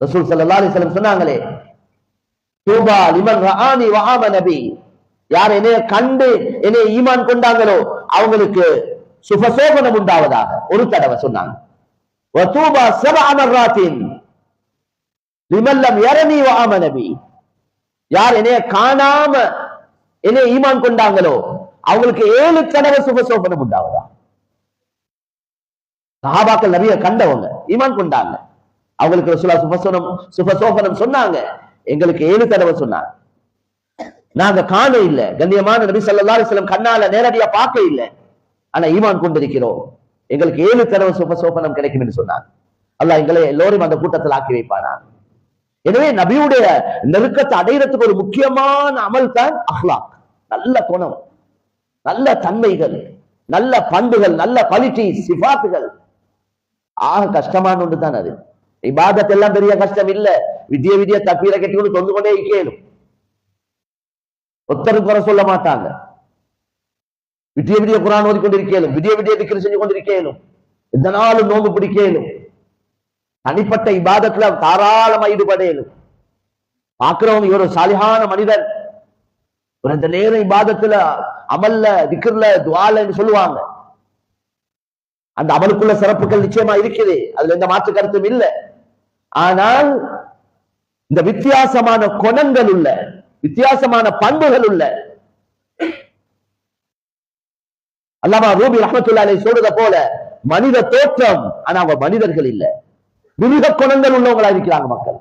ரசூல் சல்லா அலிஸ்லம் சொன்னாங்களே தூபா லிமன் ரஹானி வஹாம நபி. யார் என்னைய கண்டு என்னைய ஈமான் கொண்டாங்களோ அவங்களுக்கு சுபசோபனம் உண்டாவதாக ஒரு தடவை சொன்னாங்க. வதூபா சப மர்ராத்தின் லிமல்லம் யரனி நபி. யார் என்னைய காணாம என்னைய ஈமான் கொண்டாங்களோ அவங்களுக்கு ஏழு தடவை சுபசோபனம் உண்டாவதா சஹாபாக்கள் நிறைய கண்டவங்க ஈமான் கொண்டாங்க. அவங்களுக்கு ரசூலா சுபசோனம் சுபசோபனம் சொன்னாங்க. எங்களுக்கு ஏழு தடவை சொன்னாங்க. நாங்க காண இல்ல. கண்ணியமான நபி சல்லா அலிஸ்லம் கண்ணால நேரடியா பார்க்க இல்ல. ஆனா ஈமான் கொண்டிருக்கிறோம். எங்களுக்கு ஏழு தடவை சுபசோபனம் கிடைக்கும் என்று சொன்னாங்க. அல்லாஹ் எங்களை எல்லோரும் அந்த கூட்டத்தில் ஆக்கி வைப்பானா? எனவே நபியுடைய நெருக்கத்தை அடையிறதுக்கு ஒரு முக்கியமான அமல் தான் அஹ்லாக். நல்ல குணம் நல்ல தன்மைகள் நல்ல பண்புகள் நல்ல குவாலிட்டி சிபாத்துகள். ஆக கஷ்டமான ஒன்று தான் அது. இபாதத் எல்லாம் பெரிய கஷ்டம் இல்ல விதிய விதிய தப்பீர கட்டி தொந்து கொண்டே கேளும் ஒத்தரும் குறை சொல்ல மாட்டாங்க. விடிய விடிய குரான் ஓதி கொண்டிருக்கேனும் விடிய விடிய திக்கிற செஞ்சு கொண்டிருக்கேனும் எந்த நாளும் நோம்பு பிடிக்கேனும். தனிப்பட்ட இபாதத்துல தாராளமா ஈடுபடேனும். பாக்குறவங்க இவர் ஒரு சாலிகான மனிதன் ஒரு இந்த நேரம் இபாதத்துல அமல்ல திக்ர்ல துவாலன்னு சொல்லுவாங்க. அந்த அமலுக்குள்ள சிறப்புகள் நிச்சயமா இருக்குது. அதுல எந்த மாற்று கருத்தும் இல்லை. ஆனால் இந்த வித்தியாசமான குணங்கள் உள்ள வித்தியாசமான பண்புகள் உள்ள அல்லாமா ரூபி ரஹமத்துல்லாலை சொல்றத போல மனித தோற்றம் ஆனா அவங்க மனிதர்கள் இல்ல. மிருக குணங்கள் உள்ளவங்களா இருக்கிறாங்க மக்கள்.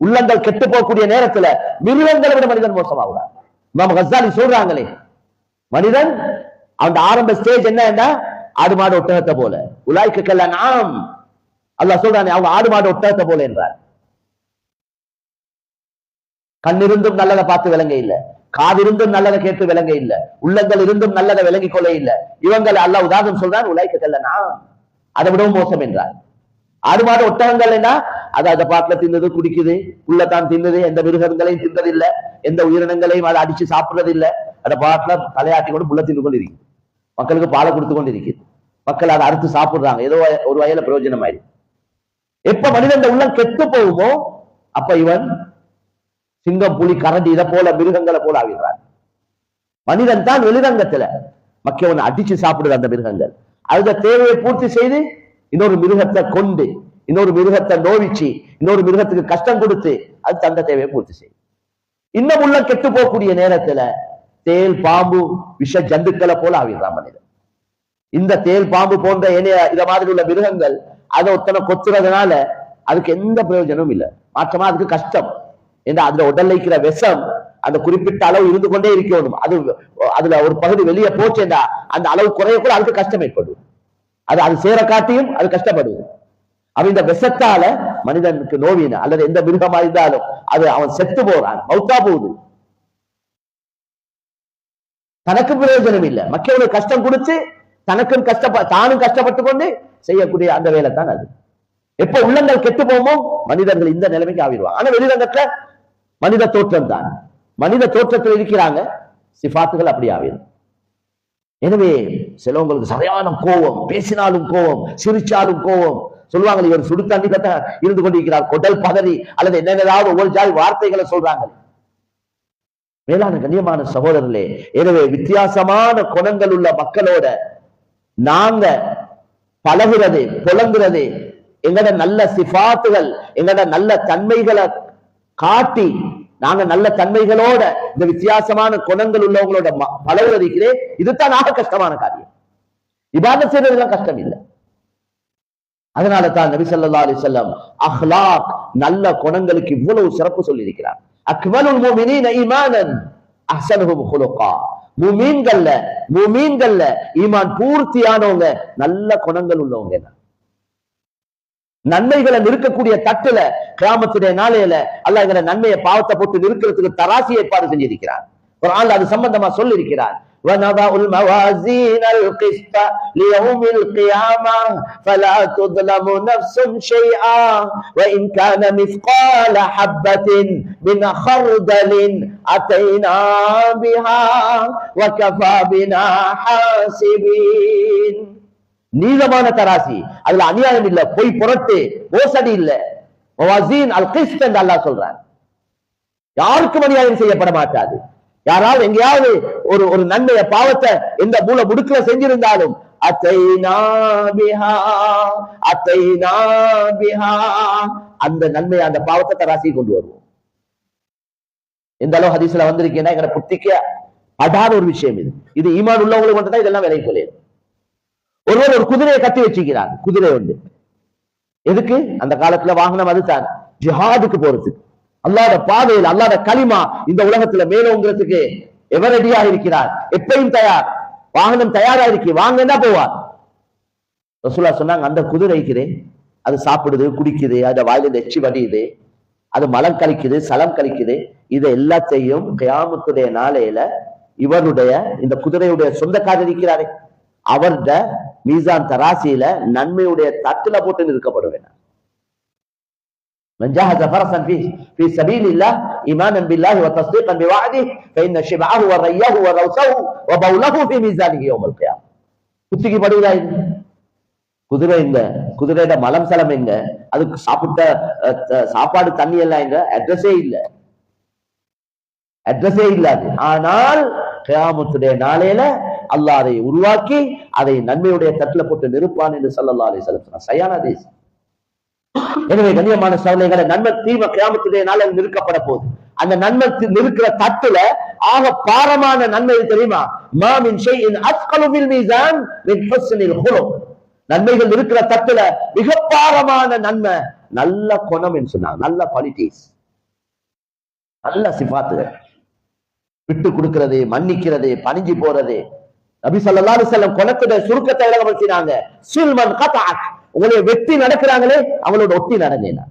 உள்ளங்கள் கெட்டு போகக்கூடிய நேரத்துல மிருகங்களை விட மனிதன் மோசமாகிறார் நம்ம கசாலி சொல்றாங்களே மனிதன் அவன் ஆரம்ப ஸ்டேஜ் என்னன்னா ஆடு மாடு ஒட்டகத்தை போல. உலாய்க்கு நாம் அல்லாஹ் சொல்றானே அவங்க ஆடு மாடு ஒட்டகத்தை போல என்றார். கண்ணிருந்தும் நல்லதை பார்த்து விளங்க இல்ல. காதிருந்தும் நல்லதை கேட்டு விளங்க இல்ல. உள்ளங்கள் இருந்தும் நல்லதை விளங்கிக் கொள்ள இல்ல. இவங்களை அல்ல உதாரணம் சொல்றான் உழைக்க தெல்லனா அதை விடவும் மோசம் என்றார். ஆடு மாடு ஒட்டகங்கள் என்ன? அது அதை பாட்டுல தின்னது குடிக்குது உள்ளதான் தின்னது எந்த மிருகங்களையும் தின்றதில்லை எந்த உயிரினங்களையும் அதை அடிச்சு சாப்பிடுறது இல்லை அதை பாட்டுல தலையாட்டி கொண்டு புள்ள தின்னு கொண்டு இருக்குது மக்களுக்கு பாலை கொடுத்து கொண்டு இருக்குது மக்கள் அதை அறுத்து சாப்பிடுறாங்க. ஏதோ ஒரு வயல பிரயோஜனம் ஆயிடுது எப்ப மனிதன் உள்ளம் கெட்டு போகுமோ அப்ப இவன் சிங்கம் புலி கரண்டி இதை போல மிருகங்களை போல ஆகிறான் மனிதன் தான் வெளிரங்கத்துல மக்கவன் அடிச்சு சாப்பிடுற அந்த மிருகங்கள். அந்த தேவையை பூர்த்தி செய்து இன்னொரு மிருகத்தை கொண்டு இன்னொரு மிருகத்தை நோவிச்சு இன்னொரு மிருகத்துக்கு கஷ்டம் கொடுத்து அது தந்த தேவையை பூர்த்தி செய்யும். இன்னும் உள்ள கெட்டு போகக்கூடிய நேரத்துல தேல் பாம்பு விஷ ஜந்துக்களை போல ஆகிறான் மனிதன். இந்த தேல் பாம்பு போன்ற ஏனைய இத மாதிரி உள்ள மிருகங்கள் அதை ஒத்தனை கொத்துறதுனால அதுக்கு எந்த பிரயோஜனமும் இல்லை. மாற்றமா அதுக்கு கஷ்டம். ஏன்னா அதுல உடல்ல இருக்கிற விஷம் அந்த குறிப்பிட்ட அளவு இருந்து கொண்டே இருக்கணும். அது அதுல ஒரு பகுதி வெளியே போச்சேண்டா அந்த அளவு குறைய கூட அதுக்கு கஷ்டம் ஏற்படும். அது அது சேர காட்டியும் அது கஷ்டப்படுது. அவன் இந்த விஷத்தால மனிதனுக்கு நோவின அல்லது எந்த மிருகமா இருந்தாலும் அது அவன் செத்து போறான் மௌத்தா போகுது. தனக்கு பிரயோஜனம் இல்லை. மக்களுக்கு கஷ்டம் கொடுத்து தனக்கும் கஷ்டப்ப தானும் கஷ்டப்பட்டு கொண்டு செய்யக்கூடிய அந்த வேலை தான் அது. எப்ப உள்ளங்கள் கெட்டு போமோ மனிதர்கள் இந்த நிலைமைக்கு ஆவிடுவாங்க ஆனா வெளிரங்கத்துல மனித தோற்றம் தான் மனித தோற்றத்தில் இருக்கிறாங்க சிபாத்துகள் அப்படி ஆவிடும் எனவே சிலவங்களுக்கு சரியான கோபம் பேசினாலும் கோபம் சிரிச்சாலும் கோபம். சொல்லுவாங்க இவர் சுடு தண்ணி கத்த இருந்து கொண்டிருக்கிறார் கொடல் பதறி அல்லது என்னென்னதாவது ஒவ்வொரு ஜாதி வார்த்தைகளை சொல்றாங்க மேலான கண்ணியமான சகோதரர்களே எனவே வித்தியாசமான குணங்கள் உள்ள மக்களோட நாங்க பழகுறது புலங்குறது எங்கட நல்ல சிபாத்துகள் எங்கட நல்ல தன்மைகளை காட்டி நாங்க நல்ல தன்மைகளோட இந்த வித்தியாசமான குணங்கள் உள்ளவங்களோட ம- பழகுறதுக்கிறே இதுதான் ஆக கஷ்டமான காரியம். இபாத செய்யறதுலாம் கஷ்டம் இல்லை. அதனால தான் நபி ஸல்லல்லாஹு அலி சொல்லம் அஹ்லாக் நல்ல குணங்களுக்கு இவ்வளவு சிறப்பு சொல்லி இருக்கிறார் அக்மலுல் முஃமினீன ஈமானன் அஹ்ஸனுஹும் குலுகா முமீன்கள்ல முமீன்கள்ல ஈமான் பூர்த்தியானவங்க நல்ல குணங்கள் உள்ளவங்க நன்மைகளை நிற்கக்கூடிய தட்டுல கிராமத்துடைய நாளையில அல்ல எங்களை நன்மையை பாவத்தை போட்டு நிறுக்கிறதுக்கு தராசி ஏற்பாடு செஞ்சிருக்கிறார். ஒரு ஆள் அது சம்பந்தமா சொல்லியிருக்கிறார். ونضع الموازين القسط ليوم القيامة فلا تظلم نفس شيئا وإن كان مثقال حبة من خردل أتينا بها وكفى بنا حاسبين நீளமான தராசி அதுல அநியாயம் இல்ல பொய் புரட்டு மோசடி இல்ல மவாசீன் அல் கிஸ்த் என்று அல்லாஹ் சொல்றான் யாருக்கும் அநியாயம் செய்யப்பட மாட்டாது யாராவது எங்கேயாவது ஒரு ஒரு நன்மைய பாவத்தை எந்த மூல முடுக்கல செஞ்சிருந்தாலும் அத்தைனா அத்தை பிஹா அந்த நன்மையை அந்த பாவத்தை தராசி கொண்டு வருவோம். எந்த அளவு ஹதீஸ்ல வந்திருக்கீங்கன்னா எங்க புத்திக்கு அடாத ஒரு விஷயம் இது. இது ஈமான் உள்ளவங்களுக்கு மட்டும் தான் இதெல்லாம் விலை கொள்ளையது ஒருவர் ஒரு குதிரையை கட்டி வச்சுக்கிறார் குதிரை உண்டு எதுக்கு? அந்த காலத்துல வாகனம் அதுதான் ஜிஹாதுக்கு போறதுக்கு. அல்லாத பாதையில் அல்லாத களிமா இந்த உலகத்துல மேலோங்கிறதுக்கு எவர் ரெடியா இருக்கிறார்? எப்பையும் தயார். வாகனம் தயாரா இருக்கு என்ன போவார். ரசூலா சொன்னாங்க அந்த குதிரைக்குது அது சாப்பிடுது குடிக்குது அது வாயில நெச்சி வடியுது. அது மலம் கழிக்குது சலம் கழிக்குது. இதை எல்லாத்தையும் கியாமத்துடைய நாளையில இவருடைய இந்த குதிரையுடைய சொந்தக்காரர் இருக்கிறாரே. அவர்கிட்ட மீசான் தராசியில நன்மையுடைய தட்டுல போட்டு நிற்கப்படுவேன். من جهز فرسا في في سبيل الله ايمانا بالله وتصديقا بوعده فان شبعه وريه وروسه وبوله في ميزانه يوم القيامه குத்திக்கு படுகிறா இது குதிரை எங்க குதிரையோட மலம் சலம் எங்க அதுக்கு சாப்பிட்ட அஹ், த- சாப்பாடு தண்ணி எல்லாம் எங்க அட்ரஸே இல்ல அட்ரஸே இல்லாது ஆனால் கியாமத்துடைய நாளையில அல்லாஹ் அதை உருவாக்கி அதை நன்மையுடைய தட்டுல போட்டு நிறுப்பான் என்று ஸல்லல்லாஹு அலைஹி வஸல்லம் சொன்னார் சையான ஹதீஸ் எனவே கண்ணியமான சவலைகளை நன்மை தீம கியாமத்துடைய நாளில் நிறுக்கப்பட போகுது. அந்த நன்மை நிற்கிற தட்டுல ஆக பாரமான நன்மை தெரியுமா? மாமின் மின் ஷைஇன் அஸ்கலு ஃபில் மீசான் மின் ஹுஸ்னில் நன்மைகள் இருக்கிற தட்டுல மிக பாரமான நன்மை நல்ல குணம் என்று சொன்னாங்க. நல்ல குவாலிட்டிஸ் நல்ல சிபாத்துகள். விட்டு கொடுக்கிறது மன்னிக்கிறது பணிஞ்சு போறது. நபி ஸல்லல்லாஹு அலைஹி குணத்துல குணத்துடைய சுருக்கத்தை விளங்கப்படுத்தினாங்க சில்மன் கதாக் உங்களை வெட்டி நடக்கிறாங்களே அவளோட ஒட்டி நடந்தேனா?